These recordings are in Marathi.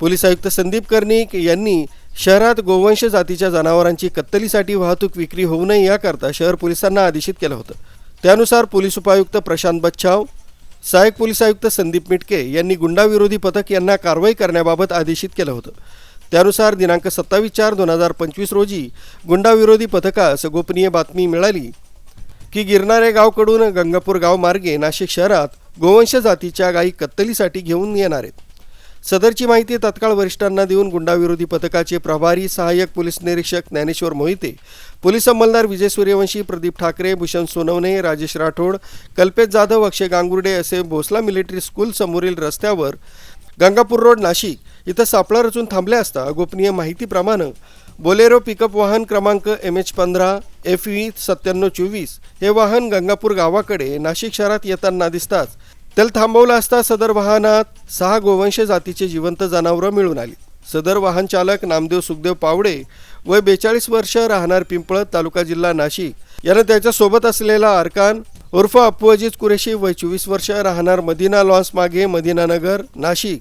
पोलीस आयुक्त संदीप कर्णिक यांनी शहरात गोवंश जातीच्या जनावरांची कत्तलीसाठी वाहतूक विक्री होऊ नये याकरता शहर पोलिसांना आदेशित केलं होतं. त्यानुसार पोलीस उपायुक्त प्रशांत बच्छाव सहाय्यक पोलीस आयुक्त संदीप मिटके यांनी गुंडाविरोधी पथक यांना कारवाई करण्याबाबत आदेशित केलं होतं. त्यानुसार दिनांक सत्तावीस चार दोन हजार पंचवीस रोजी गुंडाविरोधी पथकास गोपनीय बातमी मिळाली की गिरणारे गावकडून गंगापूर गाव मार्गे नाशिक शहरात गोवंश जातीच्या गायी कत्तलीसाठी घेऊन येणार आहेत. सदरची माहिती तत्काळ वरिष्ठांना देऊन गुंडाविरोधी पथकाचे प्रभारी सहाय्यक पोलीस निरीक्षक ज्ञानेश्वर मोहिते पोलीस अंमलदार विजय सूर्यवंशी प्रदीप ठाकरे भूषण सोनवणे राजेश राठोड कल्पेश जाधव अक्षय गांगुर्डे असे भोसला मिलिटरी स्कूल समोरील रस्त्यावर गंगापूर रोड नाशिक इथं सापळा रचून थांबले असता गोपनीय माहितीप्रमाणे बोलेरो पिकअप वाहन क्रमांक एम एच पंधरा एफ व्ही सत्त्याण्णव चोवीस हे वाहन गंगापूर गावाकडे नाशिक शहरात येताना दिसताच त्याला थांबवलं असता सदर वाहनात सहा गोवंश जातीचे जिवंत जनावरं मिळून आली. सदर वाहन चालक नामदेव सुखदेव पावडे वय बेचाळीस वर्ष राहणार पिंपळत तालुका जिल्हा नाशिक. यानं त्याच्या सोबत असलेला अरकान उर्फ अप्पू कुरेशी वय चोवीस वर्ष राहणार मदिना लॉन्स मागे मदिना नगर नाशिक.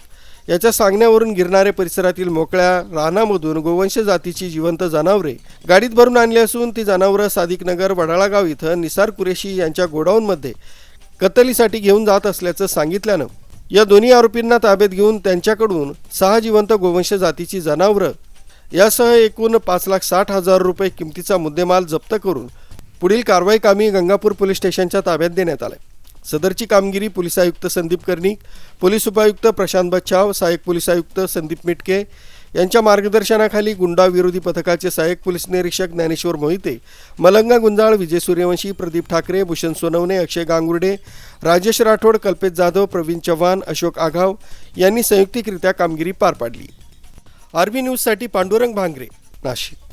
याच्या सांगण्यावरून गिरणारे परिसरातील मोकळ्या रानामधून गोवंश जातीची जिवंत जनावरे गाडीत भरून आणली असून ती जनावरं सादिकनगर वडाळागाव इथं निसार कुरेशी यांच्या गोडाऊनमध्ये कत्तलीसाठी घेऊन जात असल्याचं सांगितल्यानं या दोन्ही आरोपींना ताब्यात घेऊन त्यांच्याकडून सहा जिवंत गोवंश जातीची जनावरं यासह एकूण पाच लाख साठ हजार रुपये किमतीचा मुद्देमाल जप्त करून पुढील कारवाई कामी गंगापूर पोलीस स्टेशनच्या ताब्यात देण्यात आलं सदरची कामगिरी पोलीस आयुक्त संदीप कर्णिक पोलीस उपायुक्त प्रशांत बच्छाव सहाय्यक पोलीस आयुक्त संदीप मिटके यांच्या मार्गदर्शनाखाली गुंडा विरोधी पथकाचे सहाय्यक पोलीस निरीक्षक ज्ञानेश्वर मोहिते मलंगा गुंजाळ विजय सूर्यवंशी प्रदीप ठाकरे भूषण सोनवणे अक्षय गांगुर्डे राजेश राठोड कल्पेश जाधव प्रवीण चव्हाण अशोक आघाव यांनी संयुक्तिकरित्या कामगिरी पार पाडली. आरबी न्यूजसाठी पांडुरंग भांगरे नाशिक.